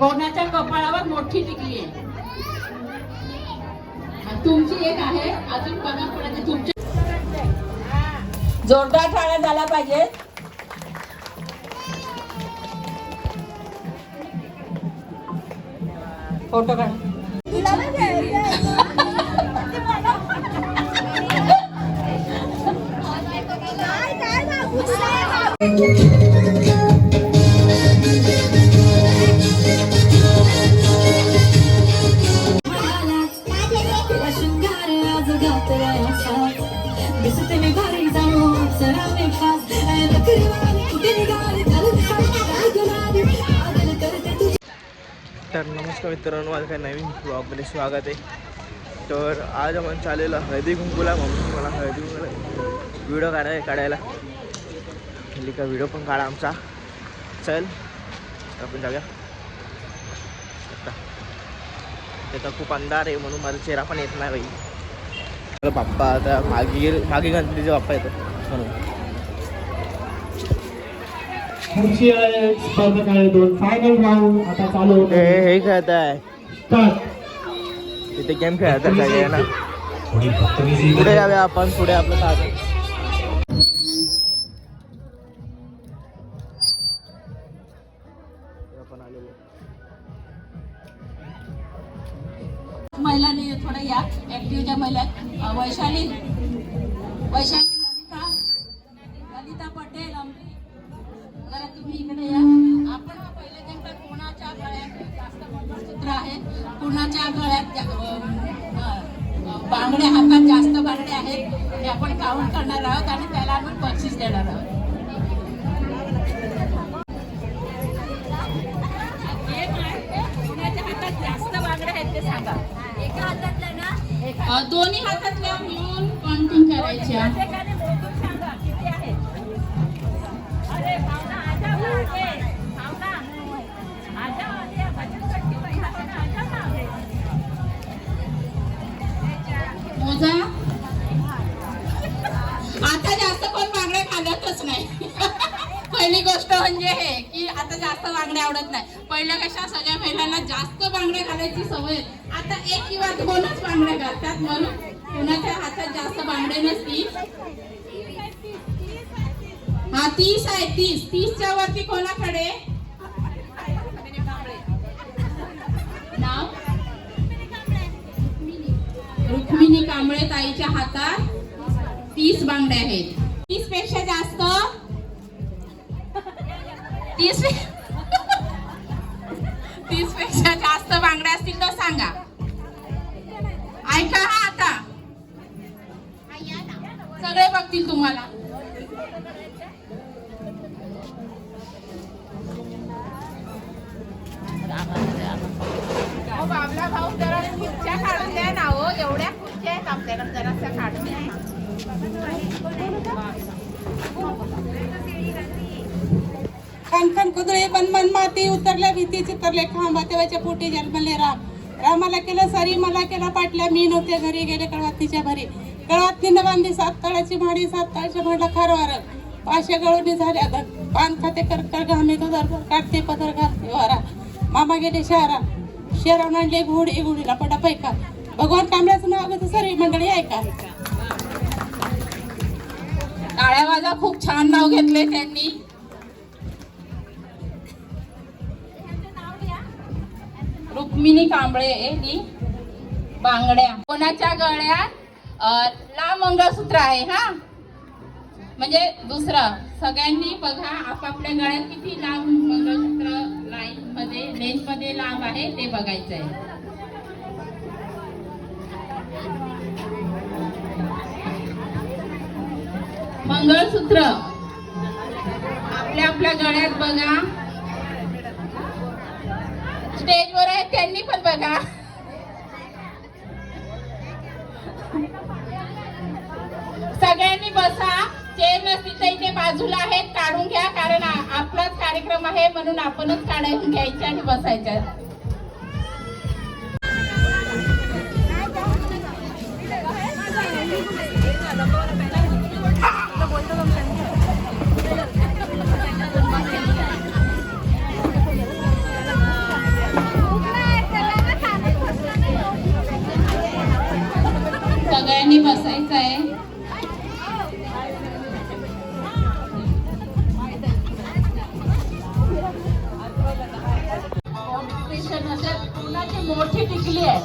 कोणाच्या कपाळावर मोठी टिकली आहे. तुमची एक आहे अजून बघा कोणाची तुमची जोरदार टाळ्या झाला पाहिजे फोटो काढ. तर नमस्कार मित्रांनो माझं काय नवीन ब्लॉगमध्ये स्वागत आहे. तर आज आपण चाललेलं हळदी कुंकूला म्हणून मला हळदी कुंकूला व्हिडिओ काढाय काढायला. म्हणजे का व्हिडिओ पण काढा आमचा. चल तर आपण जाऊया. आता. त्याचा खूप अंधार आहे म्हणून माझा चेहरा पण येत नाही बाई. तर बाप्पा आता मागे मागे गणपतीचे बाप्पा येतो म्हणून. पुढची आहे स्पर्धक आहे दोन. फायनल राऊंड आता चालू होत. हे हे खेळत आहे. तिथे गेम खेळतात सगळे ना पुढे जाऊया आपण पुढे आपलं साधं. 没钱。बांगडे नसतील हा तीस आहे तीस. तीसच्या वरती कोणाकडे नाव. रुक्मिणी कांबळे ताईच्या हातात तीस बांगडे आहेत. तीसपेक्षा जास्त. तीस तीसपेक्षा जास्त बांगड्या असतील तर सांगा. ऐका हा आता. सगळे बघतील तुम्हाला. बाबला भाऊ जरा खुर्च्या काढून द्या ना हो. एवढ्या खुर्च्या आहेत आपल्याकडे जराशा काढून द्या. खनखन कुदळे बनमन माती उतरल्या भीती चितरले खांबा तेव्हाच्या पोटी जन्मले राम. रामाला केलं सरी मला केला पाटल्या. मी नव्हते घरी गेले कळवातीच्या भरी. कळवातीनं बांधली सात तळाची माडी सात तळाच्या भाडला खारवार. पाशे गळून झाल्या आता पान खाते कर कर घामे तो दर काढते पदर घालते वारा. मामा गेले शहरा. शहरावून आणले घोडी घोडीला पडा पैका. भगवान कांबळ्याचं नाव सर ही मंडळी ऐका. काळ्या वाजा खूप छान नाव घेतले त्यांनी. रुक्मिणी कांबळे ही बांगड्या. कोणाच्या गळ्यात? लांब मंगळसूत्र आहे हा? म्हणजे दुसरं सगळ्यांनी बघा आपापल्या गळ्यात किती लांब मंगळसूत्र लाईन मध्ये लेंथमध्ये लांब आहे ते बघायचं आहे. मंगळसूत्र. आपल्या आपल्या गळ्यात बघा. स्टेजवर आहे त्यांनी पण बघा. सगळ्यांनी बसा. जे नसतील इथे बाजूला आहेत काढून घ्या कारण आपलाच कार्यक्रम आहे म्हणून आपणच काढायला घ्यायचे आणि बसायचे. सगळ्यांनी बसायचं आहे कॉम्पिटिशन कोणाची मोठी टिकली आहे.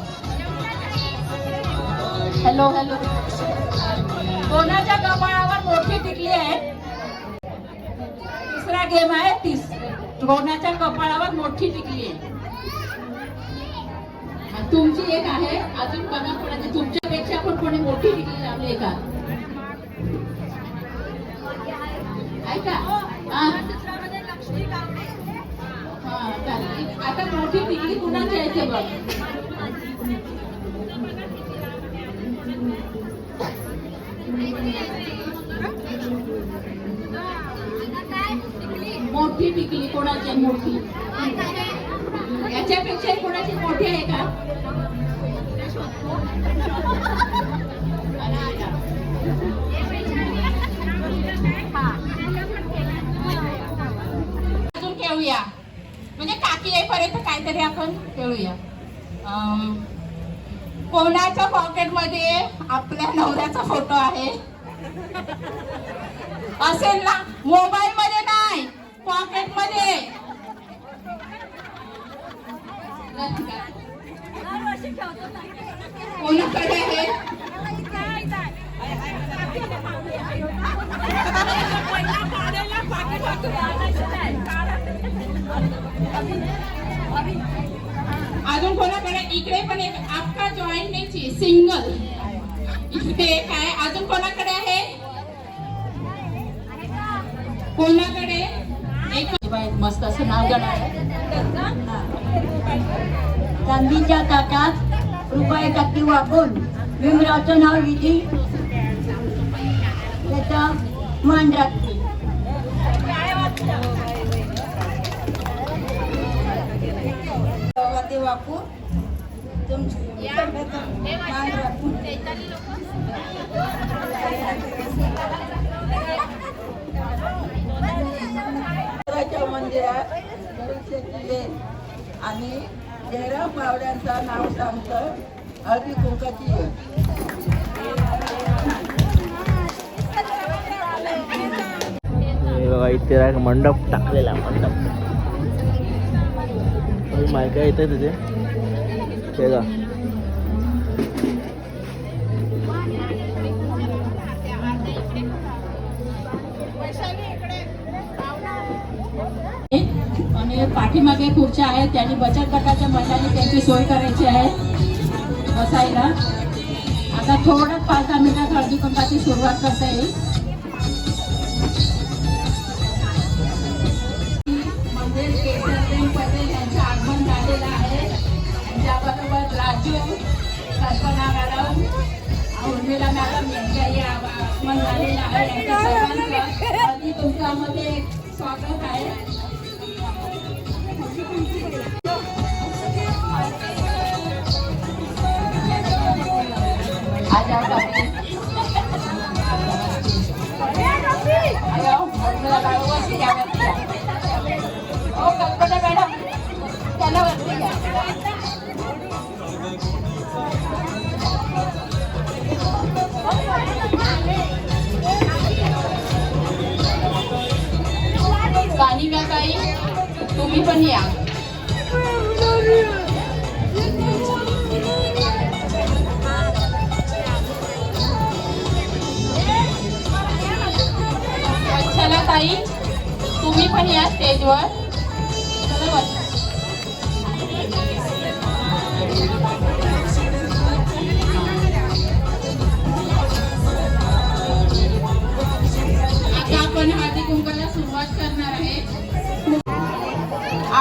हॅलो हॅलो कोणाच्या कपाळावर मोठी टिकली आहे. तिसरा गेम आहे तीस. कोणाच्या कपाळावर मोठी टिकली आहे. तुमची एक आहे. अजून बघा कोणाची तुमच्यापेक्षा पण कोणी मोठी टिकली लावली आहे का? ऐका. आता मोठी टिकली कुणाची आहे ते बघ मोठी? टिकली कोणाची मोठी याच्यापेक्षा कोणाची मोठी आहे का? अजून ठेवूया म्हणजे काकी येईपर्यंत काहीतरी आपण खेळूया कोणाच्या पॉकेटमध्ये आपल्या नवऱ्याचा फोटो आहे? असेल ना? मोबाईल मध्ये नाही पॉकेटमध्ये कोणाकडे आहे. अजून कोणाकडे? इकडे पण एक आपका जॉईंट सिंगल इकडे एक आहे. अजून कोणाकडे आहे? कोणाकडे? एक. मस्त असं नाव आहे. चांदीच्या ताटात रुपये टाकी वापरून भीमरावचं नाव विधी त्याचा मान राखते मान राखून देवाच्या मंदिरात आणि जयराम पावड्यांचं नाव सांगतं हळदी कुंकाची हे बघा इथे मंडप टाकलेला आहे, मंडप मायका येते तिथे हे का आणि पाठीमागे खुर्च्या आहेत त्यांनी बचत गटाच्या महिलांनी त्यांची सोय करायची आहे बसायला. आता थोडं पाच दहा मिनिटात हळदी सुरुवात करता येईल. chú và con nào là đâu ở nơi là mẹ làm những cái nhà và mình là đi lại ở đây cái sân văn và đi tùng cầm ở đây xóa có phải Ada kopi. Ada kopi. Ayo, kita bawa kopi ya. Oh, kalau kita bawa, kita bawa kopi ya.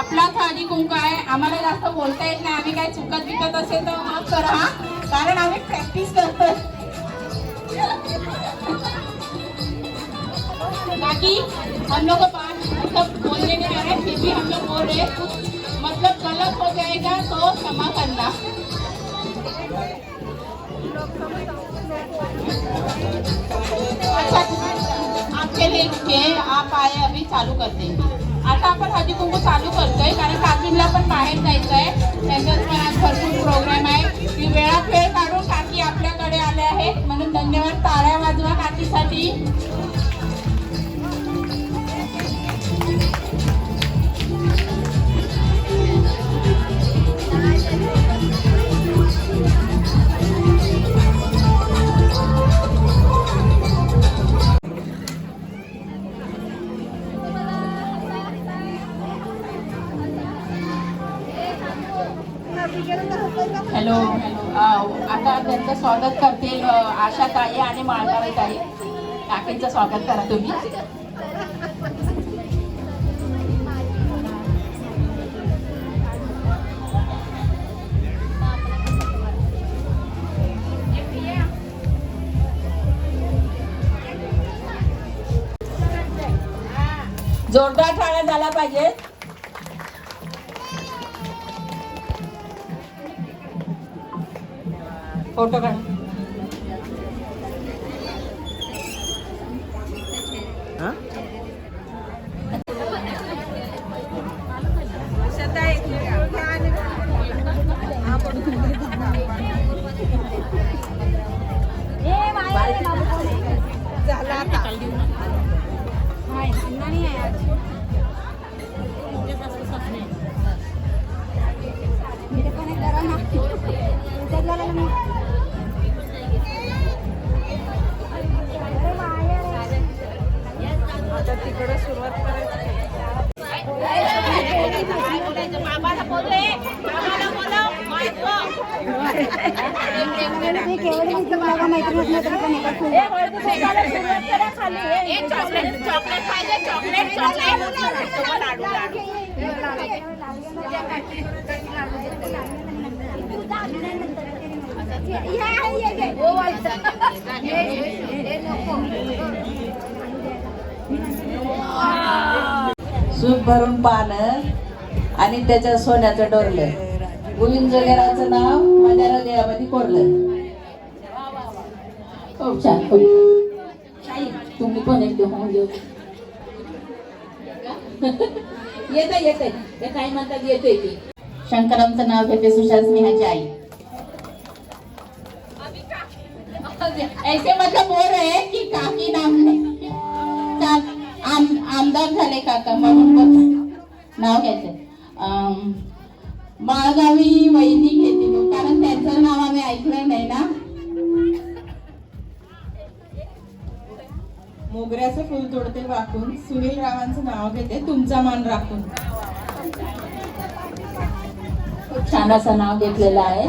आपलाच हळदी कुंकू आहे. आम्हाला जास्त बोलता येत नाही. आम्ही काय चुकत बिकत असेल तर माफ करा कारण आम्ही प्रॅक्टिस करतो बाकी हम लोग को बात मतलब बोलने में आ फिर भी हम लोग बोल रहे कुछ मतलब गलत हो जाएगा तो क्षमा करना। अच्छा आपके लिए आप आए अभी चालू कर देंगे आता आपण हळदी कुंकू चालू करतोय कारण काकींना पण बाहेर जायचं आहे त्यांच्यात पण आज भरपूर प्रोग्राम आहे. की वेळात वेळ काढून काकी आपल्याकडे आले आहेत. म्हणून धन्यवाद. ताळ्या वाजवा काकीसाठी. स्वागत करा तुम्ही. जोरदार टाळ्या झाला पाहिजे. फोटो काढ. आता तिकडं सुरुवात करायची सूप भरून पानं आणि त्याच्या सोन्याचं डोरलं. गोविंद जगेराचं नाव माझ्या हृदयामध्ये कोरलं. खूप छान. हो. तुम्ही पण एकदम होऊन घेऊ येते येते काय म्हणतात येते ती. शंकरामचं नाव घेते सुशांत स्नेहाची आई. ऐसे मतलब बोल रहे हैं की काकी नाम आम आमदार झाले काका म्हणून नाव घ्यायचं माळगावी वैदी घेतील. कारण त्यांचं नाव आम्ही ऐकलं नाही ना. मोगऱ्याचं फुल तोडते वाकून. सुनील रावांचं नाव घेते. तुमचा मान राखून. खूप छान असं नाव घेतलेलं आहे?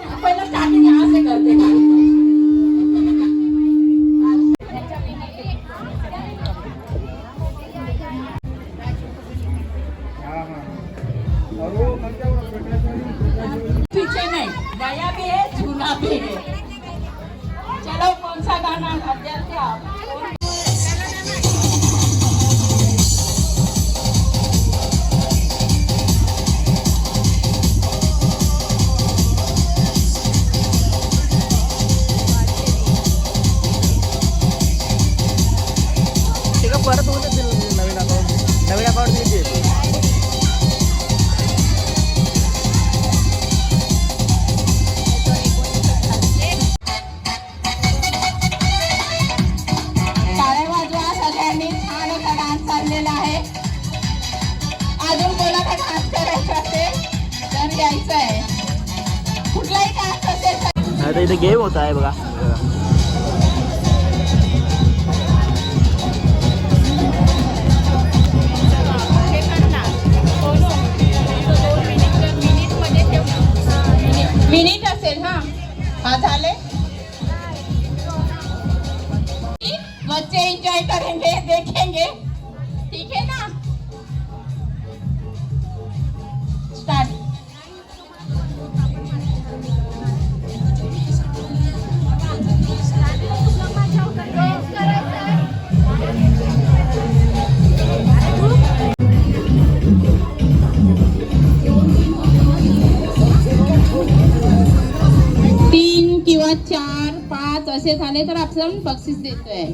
झाले बक्षीस देतोय.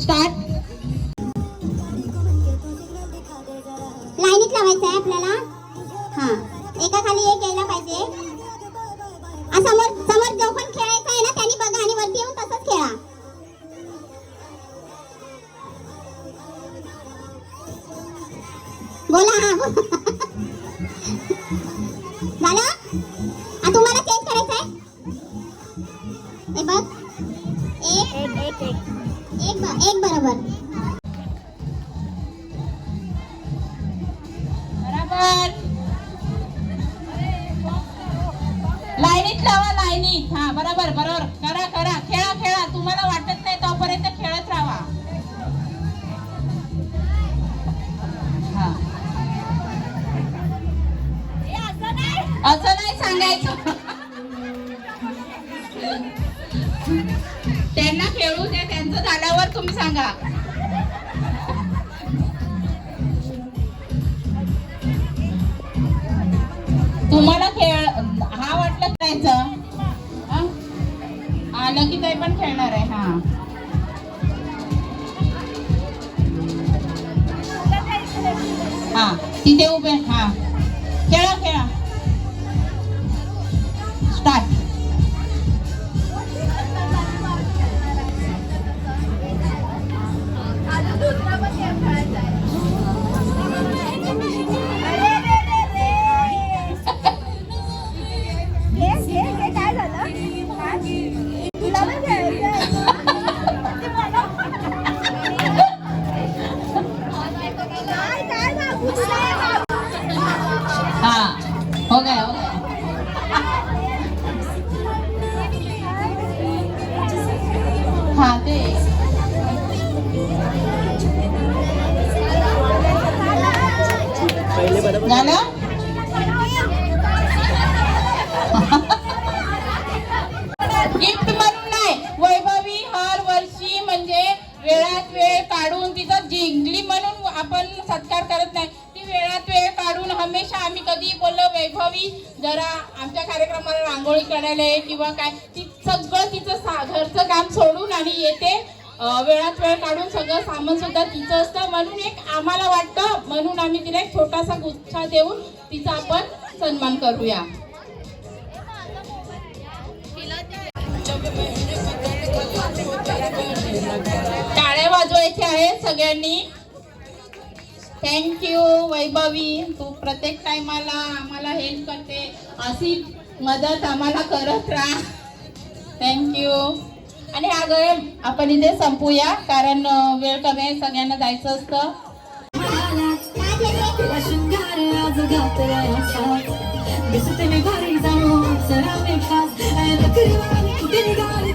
स्टार्ट लाईनीत लावायचं आहे आपल्याला. हा. एका खाली एक यायला पाहिजे. समोर समोर जो पण खेळायचा आहे ना त्यांनी बघा आणि वरती येऊन तसंच खेळा. बोला. हा बरोबर बरोबर. लाईनीत लावा लाईनीत. हा बरोबर बरोबर. करा करा. खेळा खेळा. तुम्हाला वाटत नाही तोपर्यंत खेळत राहा. असं नाही सांगायचं. त्यांना खेळू द्या झाल्यावर तुम्ही सांगा. तुम्हाला खेळ हा वाटलं करायचं आलं की काही पण खेळणार आहे हा. हा तिथे उभे हा. खेळा खेळा. स्टार्ट झालं गिफ्ट म्हणून नाही. वैभवी हर वर्षी म्हणजे वेळात वेळ काढून तिचं जिंकली म्हणून आपण सत्कार करत नाही. ती वेळात वेळ काढून हमेशा आम्ही कधी बोललो वैभवी जरा आमच्या कार्यक्रमाला रांगोळी काढायला ये किंवा काय? ती सगळं तिचं सा घरचं काम सोडून आणि येते. वेळात वेळ काढून सगळं सामान सुद्धा तिचं असतं. म्हणून एक आम्हाला वाटतं म्हणून आम्ही तिला एक छोटासा गुच्छा देऊन तिचा आपण सन्मान करूया. टाळ्या वाजवायच्या आहेत सगळ्यांनी. थँक्यू वैभवी. तू प्रत्येक टायमाला आम्हाला हेल्प करते. अशी मदत आम्हाला करत राहा. थँक्यू आणि हा गेम आपण इथे संपूया कारण वेळ कमी आहे सगळ्यांना जायचं असतं. दिसते मी भारी जाणू सरावे खास नकरवाणी कुठे निघाली?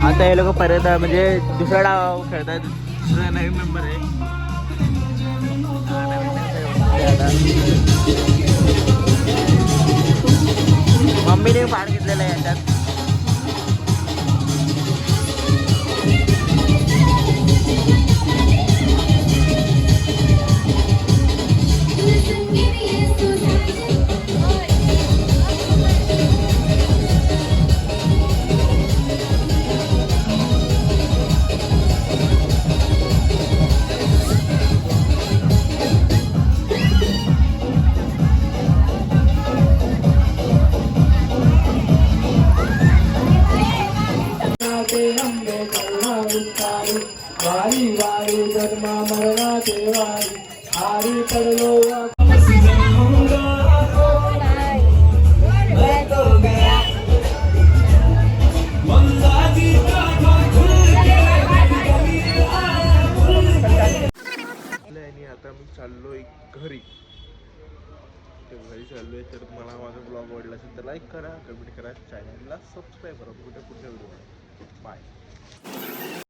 आता हे लोक परत म्हणजे दुसरा डाव खेळतात. दुसरा नवीन मेंबर आहे. मम्मीने पाठ घेतलेला आहे याच्यात. Give me आता मी चाललोय घरी. ते घरी चाललोय तर मला माझा ब्लॉग आवडला असेल तर लाईक करा कमेंट करा चॅनलला सबस्क्राईब करा. कुठे पुढच्या व्हिडिओ बाय